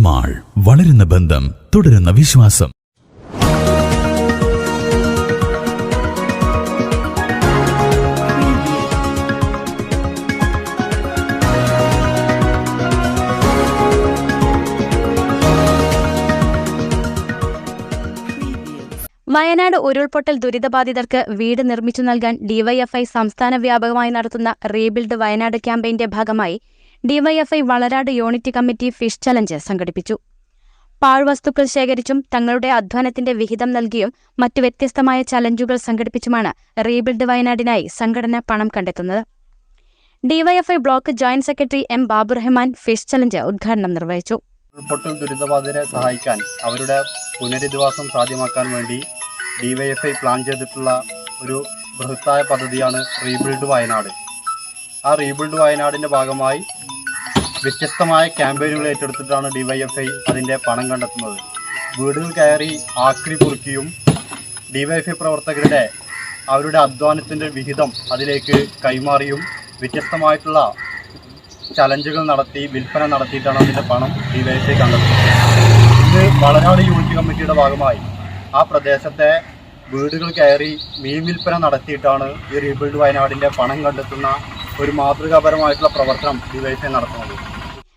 Mall വളരുന്ന ബന്ധം തുടരുന്ന വിശ്വാസം. വയനാട് ഉരുൾപൊട്ടൽ ദുരിതബാധിതർക്ക് വീട് നിർമ്മിച്ചു നൽകാൻ ഡിവൈഎഫ്ഐ സംസ്ഥാന വ്യാപകമായി നടത്തുന്ന റീബിൽഡ് വയനാട് ക്യാമ്പയിന്റെ ഭാഗമായി DYFI Valarad unit committee fish challenge സംഘടിപ്പിച്ചു. പാഴ്വസ്തുക്കൾ ശേഖരിച്ചും തങ്ങളുടെ അധ്വാനത്തിന്റെ വിഹിതം നൽകിയും മറ്റു വ്യത്യസ്തമായ ചലഞ്ചുകൾ സംഘടിപ്പിച്ചുമാണ് റീബിൽഡ് വയനാടിനായി സംഘടന പണം കണ്ടെത്തുന്നത്. DYFI block joint secretary M Baburahman fish challenge ഉദ്ഘാടനം നിർവഹിച്ചു. ഉൾപൊട്ടൽ ദുരിതബാധിതരെ സഹായിക്കാൻ അവരുടെ പുനരധിവാസം സാധ്യമാക്കാൻ വേണ്ടി ഡിവൈഎഫ്ഐ പ്ലാൻ ചെയ്തിട്ടുള്ള ഒരു ബൃഹത്തായ പദ്ധതിയാണ് റീബിൽഡ് വയനാട്. ആ റീബിൽഡ് വയനാടിന്റെ ഭാഗമായി വ്യത്യസ്തമായ ക്യാമ്പയിനുകൾ ഏറ്റെടുത്തിട്ടാണ് ഡിവൈഎഫ്ഐ അതിന്റെ പണം കണ്ടെത്തുന്നത്. വീടുകൾ കയറി ആക്രി കുറിക്കുകയും ഡിവൈഎഫ്ഐ പ്രവർത്തകരുടെ അവരുടെ അധ്വാനത്തിന്റെ വിഹിതം അതിലേക്ക് കൈമാറിയും വ്യത്യസ്തമായിട്ടുള്ള ചലഞ്ചുകൾ നടത്തി വിൽപ്പന നടത്തിയിട്ടാണ് അതിന്റെ പണം ഡിവൈഎഫ്ഐ കണ്ടെത്തുന്നത്. ഇത് വളനാട് യൂണിറ്റ് കമ്മിറ്റിയുടെ ഭാഗമായി ആ പ്രദേശത്തെ വീടുകൾ കയറി മീൻ വിൽപ്പന നടത്തിയിട്ടാണ് ഈ റീബിൽഡ് വയനാടിന്റെ പണം കണ്ടെത്തുന്ന ഒരു മാതൃകാപരമായിട്ടുള്ള പ്രവർത്തനം ഡിവൈഎഫ്ഐ നടത്തുന്നത്.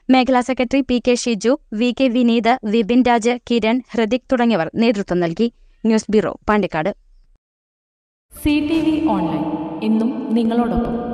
മേഖലാ secretary P K Shiju V K Vineeth Vipin Raj Kiran Hrithik തുടങ്ങിയവർ നേതൃത്വം നൽകി. News bureau Pandikkad. C T V online. ഇന്നും നിങ്ങളോടൊപ്പം.